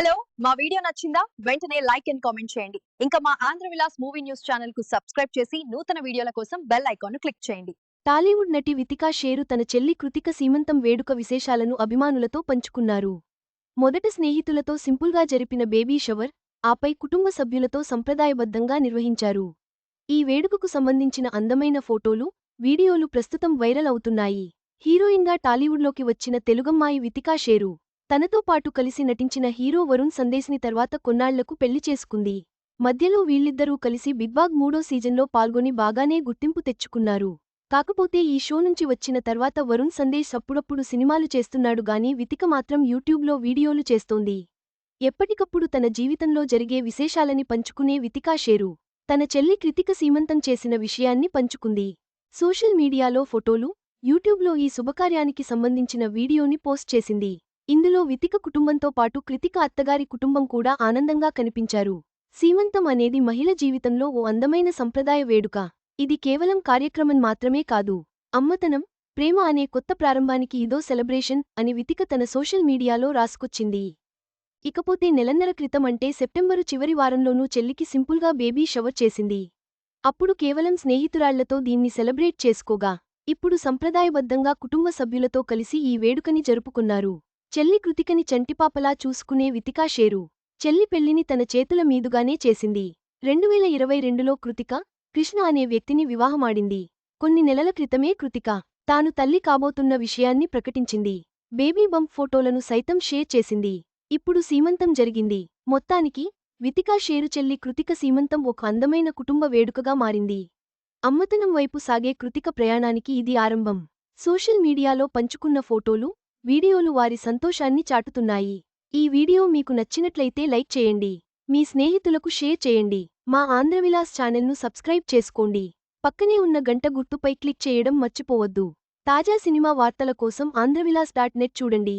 Hello మా video నచ్చిందా? వెంటనే లైక్ అండ్ కామెంట్ చేయండి. ఇంకా మా ఆంధ్ర విలాస్ మూవీ న్యూస్ ఛానల్కు సబ్స్క్రైబ్ చేసి నూతన వీడియోల కోసం బెల్ ఐకాన్ క్లిక్ చేయండి. టాలీవుడ్ నటి వితికా షేరు తన చెల్లి కృతిక సీమంతం వేడుక విశేషాలను అభిమానులతో పంచుకున్నారు. మొదట స్నేహితులతో సింపుల్గా జరిపిన బేబీ షవర్ ఆపై కుటుంబ సభ్యులతో సంప్రదాయబద్ధంగా నిర్వహించారు. ఈ వేడుకకు సంబంధించిన అందమైన ఫోటోలు వీడియోలు ప్రస్తుతం వైరల్ అవుతున్నాయి. హీరోయిన్గా టాలీవుడ్లోకి వచ్చిన తెలుగమ్మాయి వితికా షేరు తనతో పాటు కలిసి నటించిన హీరో వరుణ్ సందేశ్ని తర్వాత కొన్నాళ్ళకు పెళ్ళి చేసుకుంది. మధ్యలో వీళ్ళిద్దరూ కలిసి బిగ్బాగ్ మూడో సీజన్లో పాల్గొని బాగానే గుర్తింపు తెచ్చుకున్నారు. కాకపోతే ఈ షో నుంచి వచ్చిన తర్వాత వరుణ్ సందేశ్ అప్పుడప్పుడు సినిమాలు చేస్తున్నాడు గాని వితిక మాత్రం యూట్యూబ్లో వీడియోలు చేస్తోంది. ఎప్పటికప్పుడు తన జీవితంలో జరిగే విశేషాలని పంచుకునే వితికా షేరు. తన చెల్లి కృతిక సీమంతం చేసిన విషయాన్ని పంచుకుంది. సోషల్ మీడియాలో ఫోటోలు యూట్యూబ్లో ఈ శుభకార్యానికి సంబంధించిన వీడియోని పోస్ట్ చేసింది. ఇందులో వితిక కుటుంబంతో పాటు కృతిక అత్తగారి కుటుంబం కూడా ఆనందంగా కనిపించారు. సీమంతం అనేది మహిళ జీవితంలో ఓ అందమైన సంప్రదాయ వేడుక. ఇది కేవలం కార్యక్రమం మాత్రమే కాదు. అమ్మతనం ప్రేమ అనే కొత్త ప్రారంభానికి ఇదో సెలబ్రేషన్ అని వితిక తన సోషల్ మీడియాలో రాసుకొచ్చింది. ఇకపోతే నెలన్నర క్రితం అంటే సెప్టెంబరు చివరి వారంలోనూ చెల్లికి సింపుల్గా బేబీ షవర్ చేసింది. అప్పుడు కేవలం స్నేహితురాళ్ళతో దీన్ని సెలబ్రేట్ చేసుకోగా. ఇప్పుడు సంప్రదాయబద్ధంగా కుటుంబ సభ్యులతో కలిసి ఈ వేడుకని జరుపుకున్నారు. చెల్లి కృతికని చంటిపాపలా చూసుకునే వితికా షేరు. చెల్లి పెళ్ళిని తన చేతుల మీదుగానే చేసింది. రెండువేల ఇరవై రెండులో కృతిక కృష్ణ అనే వ్యక్తిని వివాహమాడింది. కొన్ని నెలల క్రితమే కృతిక తాను తల్లి కాబోతున్న విషయాన్ని ప్రకటించింది. బేబీ బంప్ ఫోటోలను సైతం షేర్ చేసింది. ఇప్పుడు సీమంతం జరిగింది. మొత్తానికి వితికా షేరు చెల్లి కృతిక సీమంతం ఒక అందమైన కుటుంబ వేడుకగా మారింది. అమ్మతనం వైపు సాగే కృతిక ప్రయాణానికి ఇది ఆరంభం. సోషల్ మీడియాలో పంచుకున్న ఫోటోలు వీడియోలు వారి సంతోషాన్ని చాటుతున్నాయి. ఈ వీడియో మీకు నచ్చినట్లయితే లైక్ చేయండి. మీ స్నేహితులకు షేర్ చేయండి. మా ఆంధ్రవిలాస్ ఛానల్ను సబ్స్క్రైబ్ చేసుకోండి. పక్కనే ఉన్న గంట గుర్తుపై క్లిక్ చేయడం మర్చిపోవద్దు. తాజా సినిమా వార్తల కోసం ఆంధ్రవిలాస్ డాట్ నెట్ చూడండి.